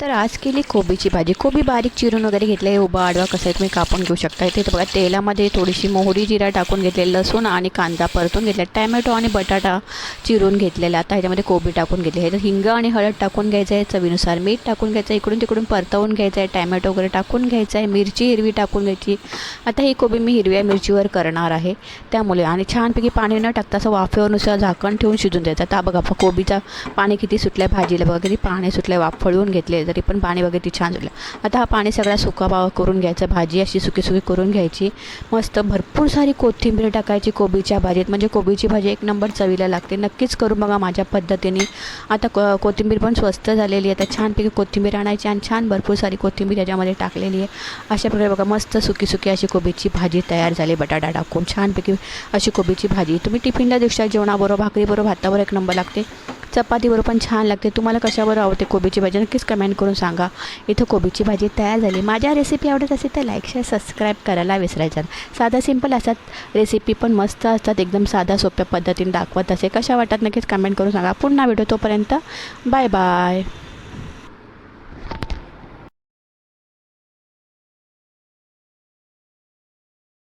तर आज केली कोबीची भाजी. कोबी बारीक चिरून वगैरे घेतले उभा आडवा कसं आहे तुम्ही कापून घेऊ शकता. इथे बघा तेलामध्ये थोडीशी मोहरी जिरा टाकून घेतले लसूण आणि कांदा परतून घेतला. टॅमॅटो आणि बटाटा चिरून घेतलेला. आता ह्याच्यामध्ये कोबी टाकून घेतली. ह्याच्यात हिंग आणि हळद टाकून घ्यायचं आहे चवीनुसार. मीठ टाकून घ्यायचं आहे इकडून तिकडून परतवून घ्यायचं आहे टॅमॅटो वगैरे टाकून घ्यायचं आहे मिरची हिरवी टाकून घ्यायची. आता ही कोबी मी हिरव्या मिरचीवर करणार आहे. त्यामुळे आणि छानपैकी पाणी न टाकता असं वाफेवरनुसार झाकण ठेवून शिजून द्यायचं. आता बघा कोबीचा पाणी किती सुटलं आहे भाजीला. बघा किती पाणी सुटलं आहे वाफळून घेतले. तरी पण पाणी वगैरे ती छान झालं. आता हा पाणी सगळा सुका बावा करून घ्यायचं भाजी अशी सुकी सुकी करून घ्यायची. मस्त भरपूर सारी कोथिंबीर टाकायची कोबीच्या भाजीत. म्हणजे कोबीची भाजी एक नंबर चवीला लागते. नक्कीच करून बघा माझ्या पद्धतीने. आता को कोथिंबीर पण स्वस्त झालेली आहे. आता छानपैकी कोथिंबीर आणायची आणि छान भरपूर सारी कोथिंबीर याच्यामध्ये टाकलेली आहे. अशा प्रकारे बघा मस्त सुकी सुकी अशी कोबीची भाजी तयार झाली. बटाटा टाकून छानपैकी अशी कोबीची भाजी. तुम्ही टिफिनला देऊ शकता जेवणाबरोबर भाकरीबरोबर भातावर एक नंबर लागते. चपातीबरोबर पण छान लागते. तुम्हाला कशावर आवडते कोबीची भाजी? नक्कीच कमेंट करून सांगा. इथं कोबीची भाजी तयार झाली. माझ्या रेसिपी आवडत असेल तर लाईक शेअर सबस्क्राईब करायला विसरायचं साधा सिंपल असतात. रेसिपी पण मस्त असतात. एकदम साध्या सोप्या पद्धतीने दाखवत असे कशा वाटतात? नक्कीच कमेंट करून सांगा. पुन्हा व्हिडिओ तोपर्यंत. Bye bye